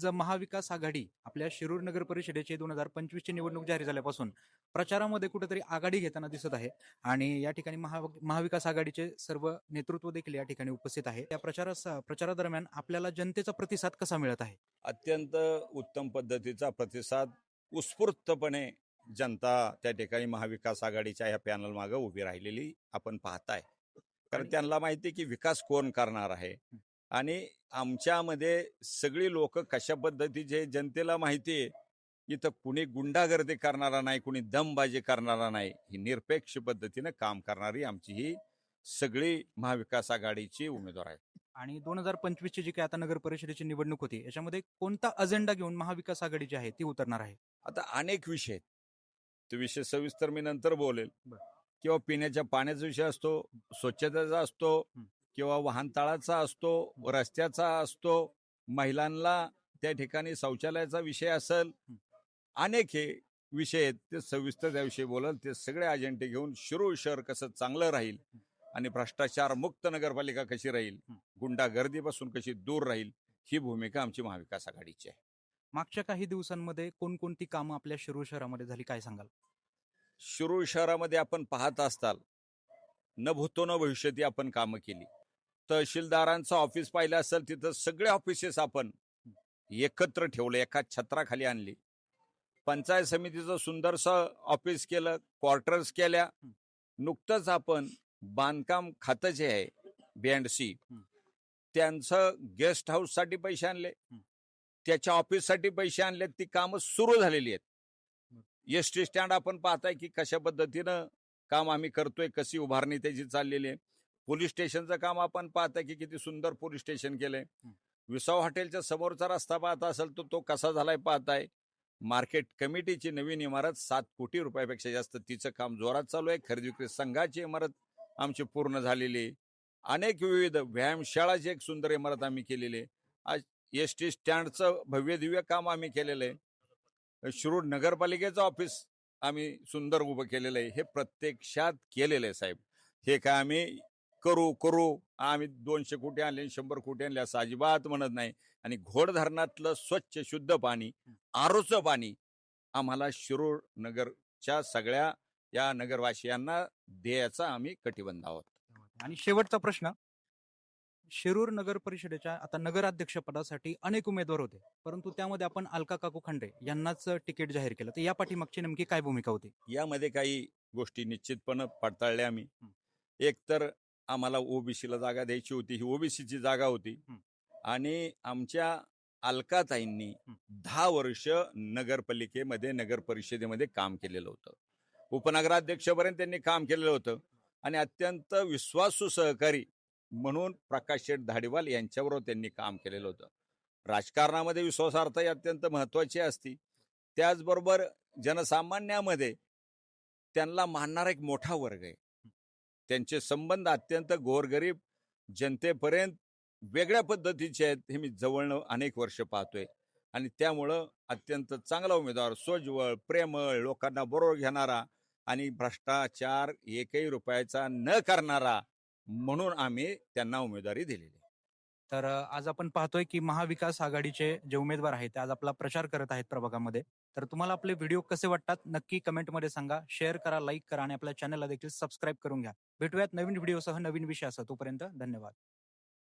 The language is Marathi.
जर महाविकास आघाडी आपल्या शिरूर नगर परिषदेची दोन हजार पंचवीसची निवडणूक जाहीर झाल्यापासून प्रचारामध्ये कुठेतरी आघाडी घेताना दिसत आहे. आणि या ठिकाणी महा महाविकास आघाडीचे सर्व नेतृत्व देखील या ठिकाणी उपस्थित आहे. या प्रचारास प्रचारादरम्यान आपल्याला जनतेचा प्रतिसाद कसा मिळत आहे? अत्यंत उत्तम पद्धतीचा प्रतिसाद उत्स्फूर्तपणे जनता त्या ठिकाणी महाविकास आघाडीच्या ह्या पॅनल मागे उभी राहिलेली आपण पाहताय. कारण त्यांना माहिती आहे की विकास कोण करणार आहे? आणि आमच्यामध्ये सगळी लोक कशा पद्धतीचे जनतेला माहिती आहे इथं कुणी गुंडागर्दी करणारा नाही कुणी दमबाजी करणारा नाही ही निरपेक्ष पद्धतीनं काम करणारी आमची ही सगळी महाविकास आघाडीची उमेदवार आहेत आणि दोन हजार पंचवीसची जी काही आता नगर परिषदेची निवडणूक होती याच्यामध्ये कोणता अजेंडा घेऊन महाविकास आघाडी जी आहे ती उतरणार आहे आता अनेक विषय आहेत तो विषय सविस्तर मी नंतर बोलेल. किंवा पिण्याच्या पाण्याचा विषय असतो स्वच्छतेचा असतो. किंवा वाहनतळाचा असतो रस्त्याचा असतो महिलांना त्या ठिकाणी शौचालयाचा विषय असेल. अनेक हे विषय आहेत ते सविस्तर त्याविषयी बोलल ते सगळे अजेंडे घेऊन शिरूर शहर कसं चांगलं राहील आणि भ्रष्टाचार मुक्त नगरपालिका कशी राहील. गुंडागर्दीपासून कशी दूर राहील ही भूमिका आमची महाविकास आघाडीची आहे मागच्या काही दिवसांमध्ये कोणकोणती कामं आपल्या शिरूर शहरामध्ये झाली काय सांगाल शिरूर शहरामध्ये आपण पाहत असताल न भूतो न भविष्यती आपण कामं केली तहसीलदारांचं ऑफिस पाहिलं असेल तिथं सगळे ऑफिसेस आपण एकत्र ठेवले एका छत्राखाली आणली. पंचायत समितीचं सुंदरसं ऑफिस केलं क्वार्टर्स केल्या. नुकतंच आपण बांधकाम खातं जे आहे बीएनडसी त्यांचं गेस्ट हाऊससाठी पैसे आणले. त्याच्या ऑफिससाठी पैसे आणले ती कामं सुरू झालेली आहेत. एस टी स्टँड आपण पाहताय की कशा पद्धतीनं काम आम्ही करतोय कशी उभारणी त्याची चाललेली आहे. पोलीस स्टेशनचं काम आपण पाहताय की किती सुंदर पोलीस स्टेशन केलंय. विसाव हॉटेलच्या समोरचा रस्ता पाहता असेल तर तो कसा झालाय पाहताय. मार्केट कमिटीची नवीन इमारत सात कोटी रुपयापेक्षा जास्त तिचं काम जोरात चालू आहे. खरेदी विक्री संघाची इमारत आमची पूर्ण झालेली आहे. अनेक विविध व्यायामशाळाची एक सुंदर इमारत आम्ही केलेली आहे. आज एस टी स्टँडचं भव्य दिव्य काम आम्ही केलेलं आहे. शिरूर नगरपालिकेचं ऑफिस आम्ही सुंदर उभं केलेलं आहे. हे प्रत्यक्षात केलेलं आहे साहेब. हे काय आम्ही करू करू. आम्ही दोनशे कोटी आणले आणि शंभर कोटी आणले असं अजिबात म्हणत नाही. आणि घोड धरणातलं स्वच्छ शुद्ध पाणी आरोचं पाणी आम्हाला शिरूर नगरच्या सगळ्या या नगरवासियांना द्यायचा आम्ही कटिबंध आहोत. आणि शेवटचा प्रश्न. शिरूर नगर परिषदेच्या आता नगराध्यक्ष पदासाठी अनेक उमेदवार होते. परंतु त्यामध्ये आपण अलका काकू खांडे यांनाच तिकीट जाहीर केलं. तर या पाठीमागची नेमकी काय भूमिका होती? यामध्ये काही गोष्टी निश्चितपणे पडताळल्या आम्ही. एक तर आम्हाला ओबीसीला जागा द्यायची होती. ही ओबीसीची जागा होती. आणि आमच्या अलकाताईंनी. दहा वर्ष नगरपालिकेमध्ये नगर परिषदेमध्ये काम केलेलं होतं. उपनगराध्यक्षपर्यंत त्यांनी काम केलेलं होतं. आणि अत्यंत विश्वासू सहकारी म्हणून प्रकाश शेठ धाडीवाल यांच्याबरोबर त्यांनी काम केलेलं होतं. राजकारणामध्ये विश्वासार्हता ही अत्यंत महत्वाची असती. त्याचबरोबर जनसामान्यामध्ये त्यांना मानणारा एक मोठा वर्ग आहे. त्यांचे संबंध अत्यंत गोरगरीब जनतेपर्यंत वेगळ्या पद्धतीचे आहेत हे मी जवळनं अनेक वर्ष पाहतोय आणि त्यामुळं अत्यंत चांगला उमेदवार सोज्वळ प्रेमळ लोकांना बरोबर घेणारा आणि भ्रष्टाचार एकही रुपयाचा न करणारा म्हणून आम्ही त्यांना उमेदवारी दिलेली आहे. तर आज आपण पाहतोय की महाविकास आघाडीचे जे उमेदवार आहेत ते आज आपला प्रचार करत आहेत प्रभागामध्ये. तर तुम्हाला आपले व्हिडिओ कसे वाटतात नक्की कमेंटमध्ये सांगा. शेअर करा लाईक करा आणि आपल्या चॅनलला देखील सबस्क्राईब करून घ्या. भेटूयात नवीन व्हिडिओसह नवीन विषयासह. तोपर्यंत धन्यवाद.